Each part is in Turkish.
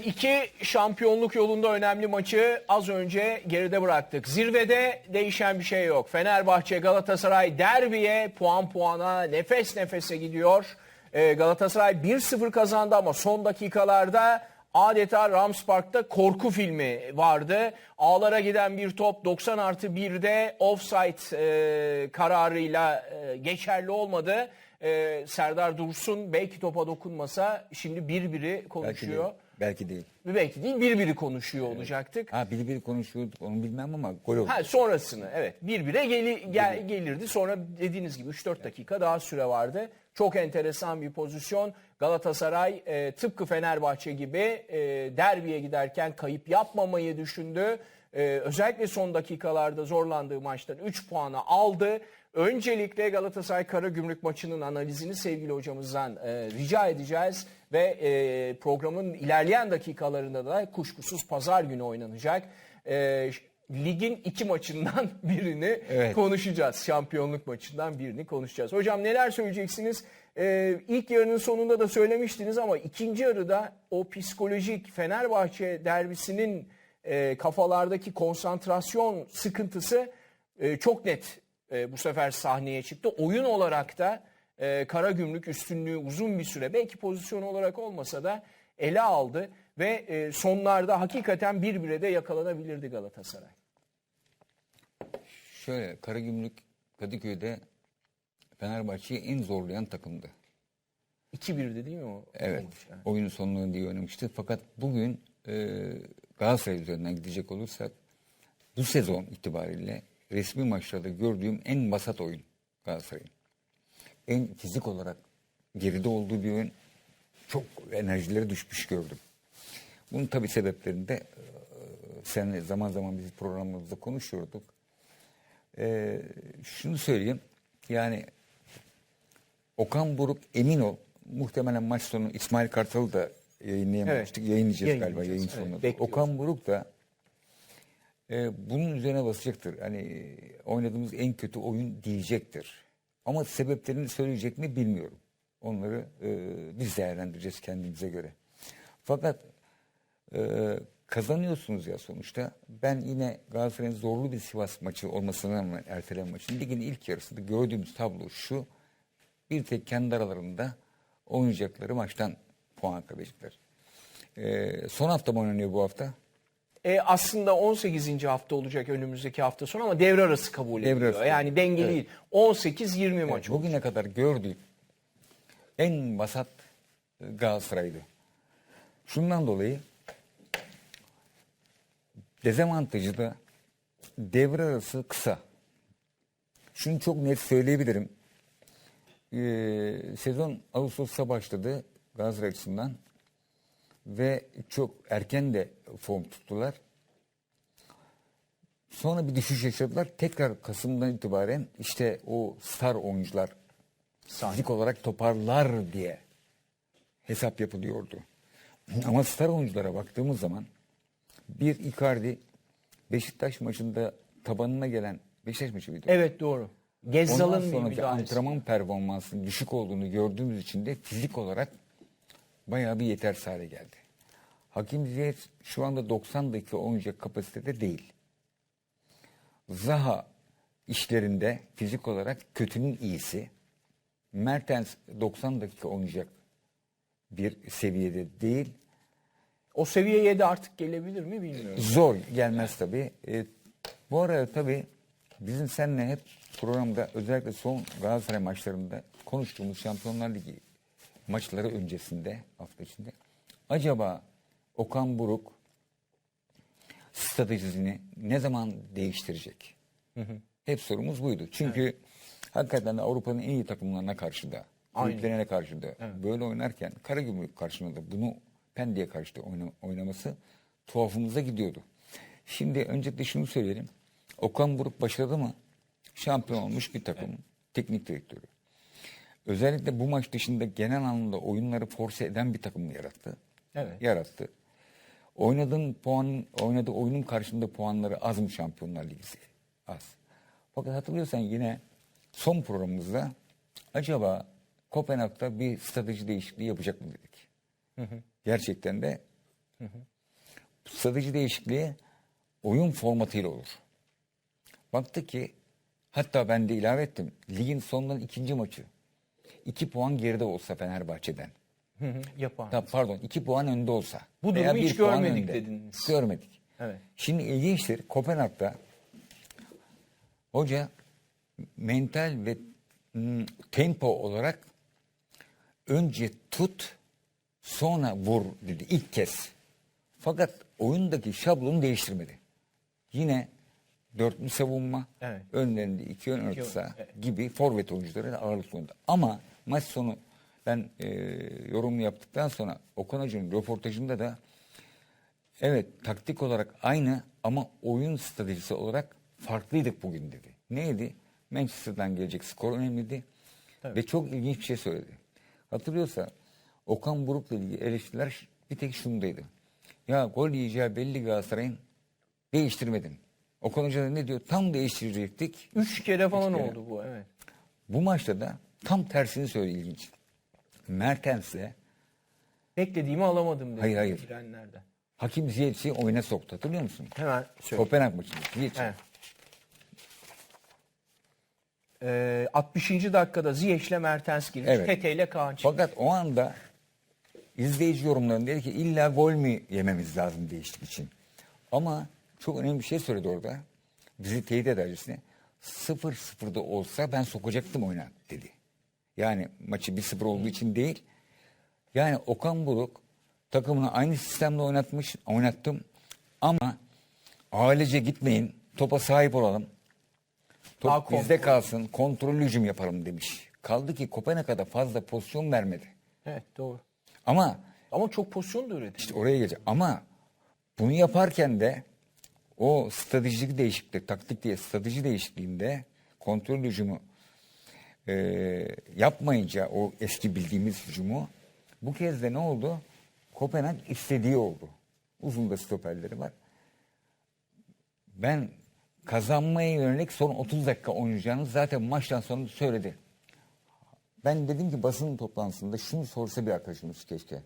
Evet iki şampiyonluk yolunda önemli maçı az önce geride bıraktık. Zirvede değişen bir şey yok. Fenerbahçe Galatasaray derbiye puan puana nefes nefese gidiyor. Ee, Galatasaray 1-0 kazandı ama son dakikalarda adeta Rams Park'ta korku filmi vardı. Ağlara giden bir top 90 artı 1'de offside e, kararıyla e, geçerli olmadı. E, Serdar Dursun belki topa dokunmasa şimdi bir biri Belki değil. Belki değil. Belki değil bir biri konuşuyor olacaktık. Ha biri biri konuşuyorduk onu bilmem ama gol oldu. Ha sonrasını evet bir bire geli, gel, gelirdi. Sonra dediğiniz gibi 3-4 dakika daha süre vardı. Çok enteresan bir pozisyon. Galatasaray e, tıpkı Fenerbahçe gibi e, derbiye giderken kayıp yapmamayı düşündü. E, özellikle son dakikalarda zorlandığı maçtan 3 puanı aldı. Öncelikle Galatasaray Karagümrük maçının analizini sevgili hocamızdan e, rica edeceğiz ve e, programın ilerleyen dakikalarında da kuşkusuz pazar günü oynanacak. E, ligin iki maçından birini Evet. konuşacağız. Şampiyonluk maçından birini konuşacağız. Hocam neler söyleyeceksiniz? Ee, ilk yarının sonunda da söylemiştiniz ama ikinci yarıda o psikolojik Fenerbahçe derbisinin e, kafalardaki konsantrasyon sıkıntısı e, çok net e, bu sefer sahneye çıktı. Oyun olarak da e, Karagümrük üstünlüğü uzun bir süre belki pozisyon olarak olmasa da ele aldı ve e, sonlarda hakikaten bir bire de yakalanabilirdi Galatasaray. Şöyle Karagümrük Kadıköy'de Fenerbahçe'yi en zorlayan takımdı. 2-1'di değil mi o? Evet. Yani. Oyunun sonunu diye oynamıştı. Fakat bugün e, Galatasaray üzerinden gidecek olursak bu sezon itibariyle resmi maçlarda gördüğüm en vasat oyun Galatasaray'ın. En fizik olarak geride olduğu bir oyun. Çok enerjileri düşmüş gördüm. Bunun tabii sebeplerini de e, seninle zaman zaman biz programımızda konuşuyorduk. E, şunu söyleyeyim. Yani Okan Buruk emin ol muhtemelen maç sonu İsmail Kartal'ı da yayınlayamamıştık. Yayınlayacağız galiba yayın Yayınlayacağız, sonunda. evet, bekliyoruz. Okan Buruk da e, bunun üzerine basacaktır. Hani e, oynadığımız en kötü oyun diyecektir. Ama sebeplerini söyleyecek mi bilmiyorum. Onları e, biz değerlendireceğiz kendimize göre. Fakat e, kazanıyorsunuz ya sonuçta. Ben yine Galatasaray'ın zorlu bir Sivas maçı olmasına rağmen erteleme maçının ligin ilk yarısında gördüğümüz tablo şu. Bir tek kendi aralarında oynayacakları maçtan puan kaybedecekler. E, son hafta mı oynanıyor bu hafta? E, aslında 18. hafta olacak önümüzdeki hafta sonu ama devre arası kabul Devre ediliyor. arası. Yani dengeli değil. 18-20 maç Evet, oldu. bugüne kadar gördüğüm en vasat e, Galatasaray'dı. Şundan dolayı dezavantajı da devre arası kısa. Şunu çok net söyleyebilirim. Ee, sezon Ağustos'ta başladı Galatasaray açısından ve çok erken de form tuttular. Sonra bir düşüş yaşadılar. Tekrar Kasım'dan itibaren işte o star oyuncular fizik olarak toparlar diye hesap yapılıyordu. Ama star oyunculara baktığımız zaman bir Icardi Beşiktaş maçında tabanına gelen Beşiktaş maçı mıydı? Evet doğru. Ondan Gezzal'ın bir sonraki antrenman performansının düşük olduğunu gördüğümüz için de fizik olarak bayağı bir yetersiz hale geldi. Hakim Ziyech şu anda 90 dakika oynayacak kapasitede değil. Zaha işlerinde fizik olarak kötünün iyisi. Mertens 90 dakika oynayacak bir seviyede değil. O seviyeye de artık gelebilir mi bilmiyorum. Zor gelmez tabii. E, bu arada tabii bizim seninle hep programda özellikle son Galatasaray maçlarında konuştuğumuz Şampiyonlar Ligi maçları öncesinde hafta içinde acaba Okan Buruk stratejisini ne zaman değiştirecek? Hep sorumuz buydu. Çünkü hakikaten de Avrupa'nın en iyi takımlarına karşı da, büyüklerine karşı da böyle oynarken Karagümrük karşısında da bunu Pendik'e karşı da oyna- oynaması tuhafımıza gidiyordu. Şimdi öncelikle şunu söyleyelim. Okan Buruk başladı mı? Şampiyon olmuş bir takımın teknik direktörü. Özellikle bu maç dışında genel anlamda oyunları force eden bir takım yarattı. Evet. Yarattı. Oynadığın puan, oynadığı oyunun karşında puanları az mı Şampiyonlar Ligi? Az. Fakat hatırlıyorsan yine son programımızda acaba Kopenhag'da bir strateji değişikliği yapacak mı dedik. Gerçekten de Strateji değişikliği oyun formatıyla olur. Baktı ki hatta ben de ilave ettim. Ligin sonundan ikinci maçı. iki puan geride olsa Fenerbahçe'den. Yapar. Ta- pardon iki puan önde olsa. Bu durumu hiç görmedik önde. dediniz. Görmedik. Evet. Şimdi ilginçtir. Kopenhag'da hoca mental ve mm, tempo olarak önce tut sonra vur dedi ilk kez. Fakat oyundaki şablonu değiştirmedi. Yine dörtlü savunma, Evet. önlerinde iki ön orta evet. gibi forvet oyuncuları ağırlıklı oynadı. Ama maç sonu ben e, yorumunu yaptıktan sonra Okan Hoca'nın röportajında da evet taktik olarak aynı ama oyun stratejisi olarak farklıydık bugün dedi. Neydi? Manchester'dan gelecek skor önemliydi. Ve çok ilginç bir şey söyledi. Hatırlıyorsa Okan Buruk'la ilgili eleştiriler bir tek şundaydı. Ya gol yiyeceği belli Galatasaray'ın değiştirmedin. Okan Hoca da ne diyor? Tam değiştirecektik. Üç kere falan kere. oldu bu evet. Bu maçta da tam tersini söyledi ilginç. Mertens'le Beklediğimi alamadım dedi. Hayır, hayır. Girenlerden. Hakim Ziyech'i oyuna soktu. Hatırlıyor musun? Hemen söyle. Kopenhag maçında. Ziyech. Ee, 60. dakikada Ziyech'le Mertens girmiş. Evet. Tete ile Kaan çıktı. Fakat o anda izleyici yorumlarında dedi ki illa gol mü yememiz lazım değiştik için. Ama çok önemli bir şey söyledi orada. Bizi teyit edercesine 0-0'da olsa ben sokacaktım oyuna dedi. Yani maçı 1-0 olduğu için değil. Yani Okan Buruk takımını aynı sistemle oynatmış, oynattım. Ama ailece gitmeyin, topa sahip olalım. Top Daha bizde kontrol. kalsın, kontrollü hücum yapalım demiş. Kaldı ki Kopenhag'a fazla pozisyon vermedi. Evet doğru. Ama Ama çok pozisyon da üretti. işte oraya gelecek. Ama bunu yaparken de o stratejik değişiklik, taktik diye strateji değişikliğinde kontrol hücumu e, yapmayınca o eski bildiğimiz hücumu bu kez de ne oldu? Kopenhag istediği oldu. Uzun da stoperleri var. Ben kazanmaya yönelik son 30 dakika oynayacağını zaten maçtan sonra söyledi. Ben dedim ki basın toplantısında şunu sorsa bir arkadaşımız keşke.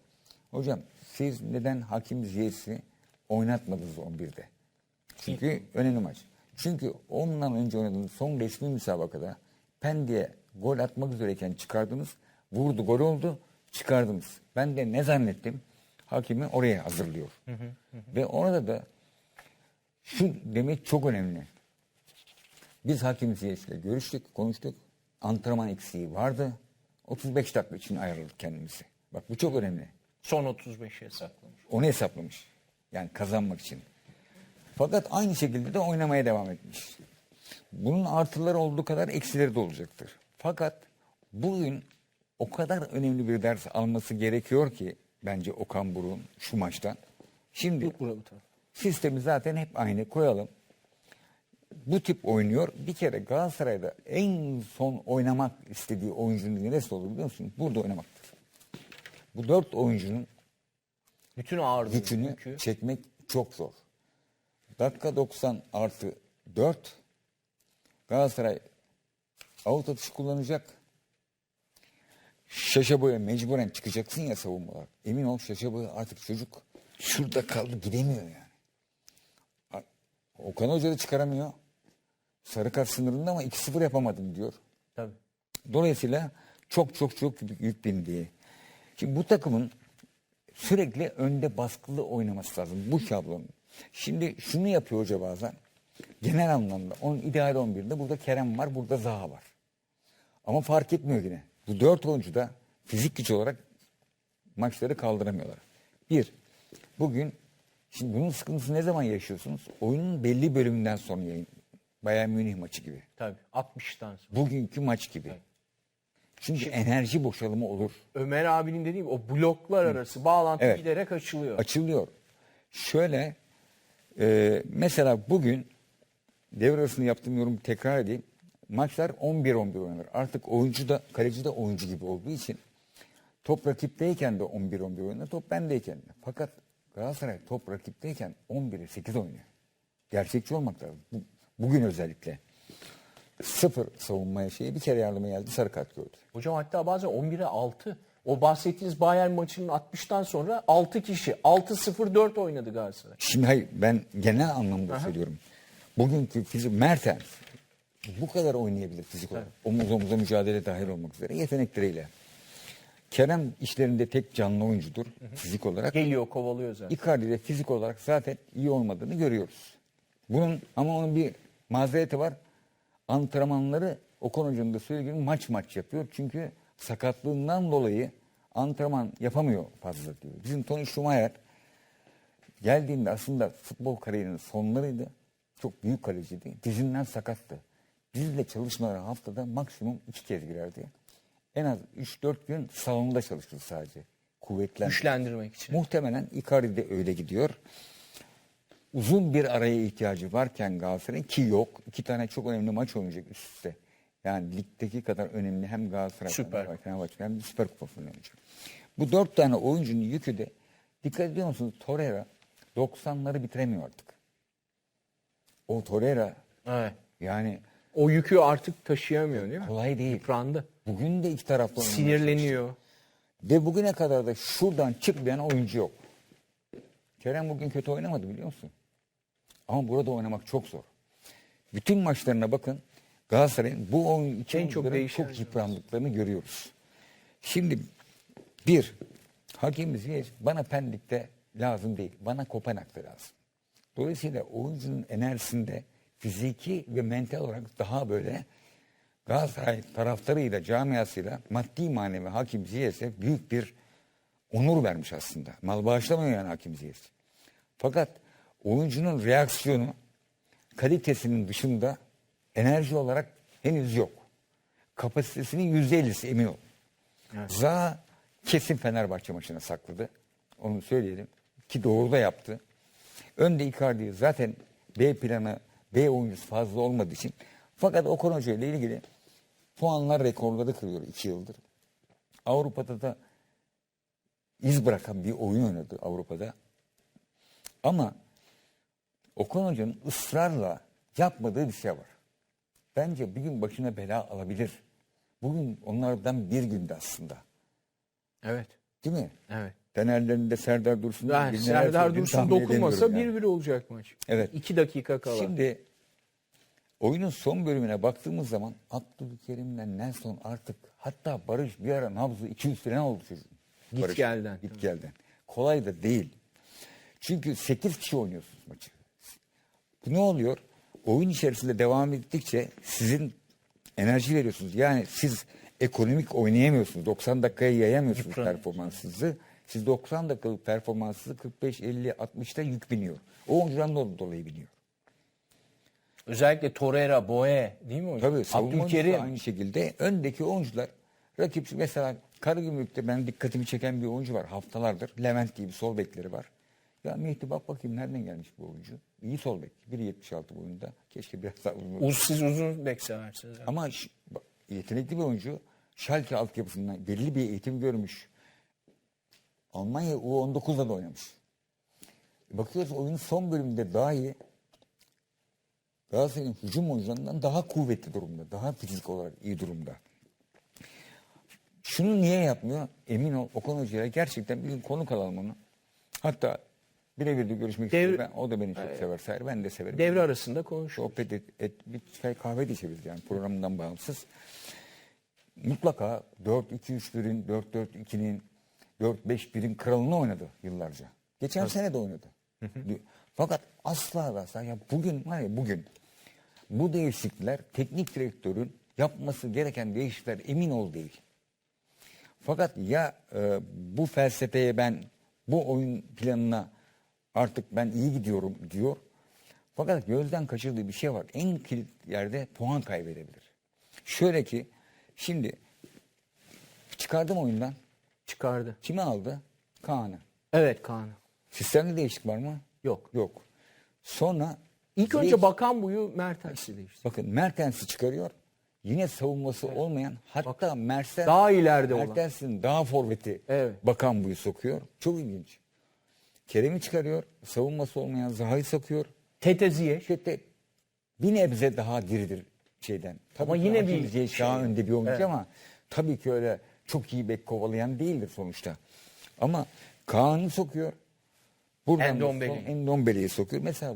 Hocam siz neden Hakim Ziyech'i oynatmadınız 11'de? Çünkü önemli maç. Çünkü ondan önce oynadığınız son resmi müsabakada Pendik'e gol atmak üzereyken çıkardınız. Vurdu gol oldu çıkardınız. Ben de ne zannettim? Hakimi oraya hazırlıyor. Ve orada da şu demek çok önemli. Biz hakim Ziyech'le görüştük, konuştuk. Antrenman eksiği vardı. 35 dakika için ayarladık kendimizi. Bak bu çok önemli. Son 35'e saklamış. Onu hesaplamış. Yani kazanmak için. Fakat aynı şekilde de oynamaya devam etmiş. Bunun artıları olduğu kadar eksileri de olacaktır. Fakat bugün o kadar önemli bir ders alması gerekiyor ki bence Okan Buruk'un şu maçtan. Şimdi. Sistemi zaten hep aynı koyalım. Bu tip oynuyor. Bir kere Galatasaray'da en son oynamak istediği oyuncunun neresi olur biliyor musun? Burada oynamaktır. Bu dört oyuncunun Bütün ağırlığı. yükünü yükü. çekmek çok zor. Dakika 90 artı 4 Galatasaray atışı kullanacak. Şaşa boya mecburen çıkacaksın ya savunmalar. Emin ol Şaşa boya artık çocuk şurada kaldı gidemiyor yani. Okan Hoca da çıkaramıyor. Sarı kart sınırında ama 2-0 yapamadım diyor. Tabii. Dolayısıyla çok çok çok yük- yük bindi. Şimdi bu takımın sürekli önde baskılı oynaması lazım. Bu şablon. Şimdi şunu yapıyor hoca bazen. Genel anlamda onun ideal 11'de burada Kerem var, burada Zaha var. Ama fark etmiyor yine. Bu dört oyuncu da fizik güç olarak maçları kaldıramıyorlar. Bir, bugün şimdi bunun sıkıntısını ne zaman yaşıyorsunuz? Oyunun belli bölümünden sonra yayın. Bayern Münih maçı gibi. Tabii. 60'tan sonra. Bugünkü maç gibi. Çünkü enerji boşalımı olur. Ömer abinin dediği gibi o bloklar arası bağlantı Evet. giderek açılıyor. Açılıyor. Şöyle e, mesela bugün devre arasında yaptığım yorum tekrar edeyim. Maçlar 11-11 oynanır. Artık oyuncu da kaleci de oyuncu gibi olduğu için top rakipteyken de 11-11 oynar. Top bendeyken de. Fakat Galatasaray top rakipteyken 11'e 8 oynuyor. Gerçekçi olmak lazım. Bu- bugün özellikle. Sıfır savunmaya şeyi bir kere yardıma geldi sarı kart gördü. Hocam hatta bazen 11'e 6. o bahsettiğiniz Bayern maçının 60'tan sonra 6 kişi 6-0-4 oynadı Galatasaray. Şimdi hayır ben genel anlamda söylüyorum. Bugünkü fizik Mertens bu kadar oynayabilir fizik olarak. Omuz omuza mücadele dahil olmak üzere yetenekleriyle. Kerem işlerinde tek canlı oyuncudur fizik olarak. Geliyor kovalıyor zaten. Icardi'de fizik olarak zaten iyi olmadığını görüyoruz. Bunun ama onun bir mazereti var. Antrenmanları Okan Hoca'nın da söylediği gibi maç maç yapıyor. Çünkü sakatlığından dolayı antrenman yapamıyor fazla diyor. Bizim Tony Schumacher geldiğinde aslında futbol kariyerinin sonlarıydı. Çok büyük kaleciydi. Dizinden sakattı. Dizle çalışmaları haftada maksimum iki kez girerdi. En az 3-4 gün salonda çalıştı sadece. Kuvvetlen. Güçlendirmek için. Muhtemelen Icardi de öyle gidiyor. Uzun bir araya ihtiyacı varken Galatasaray'ın ki yok. iki tane çok önemli maç oynayacak üst üste. Yani ligdeki kadar önemli hem Galatasaray Süper. Fenerbahçe, Fenerbahçe hem de Süper Kupa oynayacak. Bu dört tane oyuncunun yükü de dikkat ediyor musunuz? Torreira 90'ları bitiremiyor artık. O Torreira Evet. yani O yükü artık taşıyamıyor değil mi? kolay değil. Yıprandı. Bugün de iki taraflı oynamaya Sinirleniyor. Ve bugüne kadar da şuradan çıkmayan oyuncu yok. Kerem bugün kötü oynamadı biliyor musun? Ama burada oynamak çok zor. Bütün maçlarına bakın. Galatasaray'ın bu oyun iki En çok değişen çok yıprandıklarını görüyoruz. Şimdi bir, Hakim Ziyech bana Pendik'te lazım değil. Bana Kopenhag'da lazım. Dolayısıyla oyuncunun enerjisinde fiziki ve mental olarak daha böyle Galatasaray taraftarıyla, camiasıyla maddi manevi Hakim Ziyech'e büyük bir onur vermiş aslında. Mal bağışlamıyor yani Hakim Ziyech. Fakat oyuncunun reaksiyonu kalitesinin dışında enerji olarak henüz yok. Kapasitesinin yüzde ellisi emin ol. Zaha kesin Fenerbahçe maçına sakladı. Onu söyleyelim. Ki doğru da yaptı. Önde Icardi zaten B planı, B oyuncusu fazla olmadığı için. Fakat Okan Hoca ile ilgili puanlar rekorları kırıyor iki yıldır. Avrupa'da da iz bırakan bir oyun oynadı Avrupa'da. Ama Okan Hoca'nın ısrarla yapmadığı bir şey var. Bence bir gün başına bela alabilir. Bugün onlardan bir günde aslında. Evet. Değil mi? Evet. Fenerlerinde Serdar Dursun. Yani Serdar Dursun dokunmasa edemiyorum yani. 1-1 olacak maç. Evet. 2 dakika kala. Şimdi oyunun son bölümüne baktığımız zaman Abdülkerim'le Nelson artık hatta Barış bir ara nabzı 200 falan oldu çocuğun. Git Barış, gelden. Git gelden. Kolay da değil. Çünkü 8 kişi oynuyorsunuz maçı. Bu ne oluyor? Oyun içerisinde devam ettikçe sizin enerji veriyorsunuz. Yani siz ekonomik oynayamıyorsunuz. 90 dakikaya yayamıyorsunuz performansınızı. Siz 90 dakikalık performansınızı 45, 50, 60'ta yük biniyor. O oyuncudan da dolayı biniyor. Özellikle Torreira, Boye değil mi hocam? Tabii savunma oyuncusu da Abdülkerim. aynı şekilde öndeki oyuncular rakip mesela Karagümrük'te ben dikkatimi çeken bir oyuncu var haftalardır. Levent diye bir sol bekleri var. Ya Mehdi bak bakayım nereden gelmiş bu oyuncu. İyi sol bek. 1.76 boyunda. Keşke biraz daha uzun. Uz, siz uzun bek seversiniz. Ama yetenekli bir oyuncu. Schalke altyapısından belli bir eğitim görmüş. Almanya U19'da da oynamış. Bakıyoruz oyunun son bölümünde dahi Galatasaray'ın hücum oyuncularından daha kuvvetli durumda. Daha fizik olarak iyi durumda. Şunu niye yapmıyor? Emin ol Okan Hoca'ya gerçekten bir gün konuk alalım onu. Hatta birebir de görüşmek Devre- istiyorum. Ben, o da beni çok sever. sever. Ben de severim. Devre arasında konuşuyor. sohbet et, et bir çay kahve de içebiliriz yani programından bağımsız. Mutlaka 4-2-3-1'in, 4-4-2'nin, 4-5-1'in kralını oynadı yıllarca. Geçen sene de oynadı. Fakat asla ve asla ya bugün var ya bugün bu değişiklikler teknik direktörün yapması gereken değişiklikler emin ol değil. Fakat ya e, bu felsefeye ben bu oyun planına artık ben iyi gidiyorum diyor. Fakat gözden kaçırdığı bir şey var. En kilit yerde puan kaybedebilir. Şöyle ki şimdi çıkardım oyundan. Çıkardı. Kimi aldı? Kaan'ı. Evet Kaan. Sistemde değişiklik var mı? Yok. Yok. Sonra İlk önce bakan buyu Mertens'i değişti. bakın Mertens'i çıkarıyor. Yine savunması olmayan hatta Mertens Daha ileride olan. Mertens'in daha forveti Evet. bakan buyu sokuyor. Çok ilginç. Kerem'i çıkarıyor. Savunması olmayan Zaha'yı sokuyor. Tete Ziyech. İşte bir nebze daha diridir şeyden. Tabii Ama yine bir şey- daha önde bir oyuncu Evet. ama tabii ki öyle çok iyi bek kovalayan değildir sonuçta. Ama Kaan'ı sokuyor. Buradan Endombele. Endombele'yi sokuyor. Mesela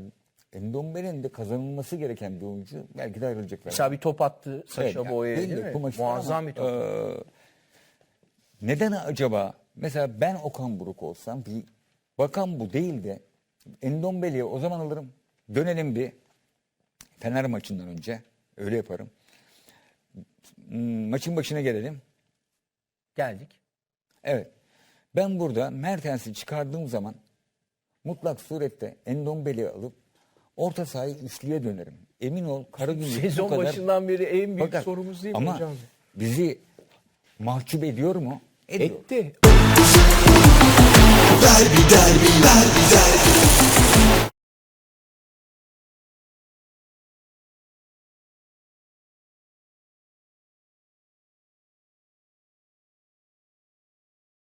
Endombele'nin de kazanılması gereken bir oyuncu belki de ayrılacaklar. Mesela bir top attı Saşa Evet, Boya'ya değil değil de mi? Muazzam ama, bir top. e, neden acaba mesela ben Okan Buruk olsam bir bakan bu değil de Endombele'yi o zaman alırım. Dönelim bir Fener maçından önce. Öyle yaparım. Maçın başına gelelim. Geldik. Evet. Ben burada Mertens'i çıkardığım zaman mutlak surette Endombele'yi alıp orta sahayı üçlüye dönerim. Emin ol Karagümrük bu Sezon kadar başından beri en büyük Fakat- sorumuz değil mi ama hocam? bizi mahcup ediyor mu? Ediyor. Etti. Derbi derbi derbi derbi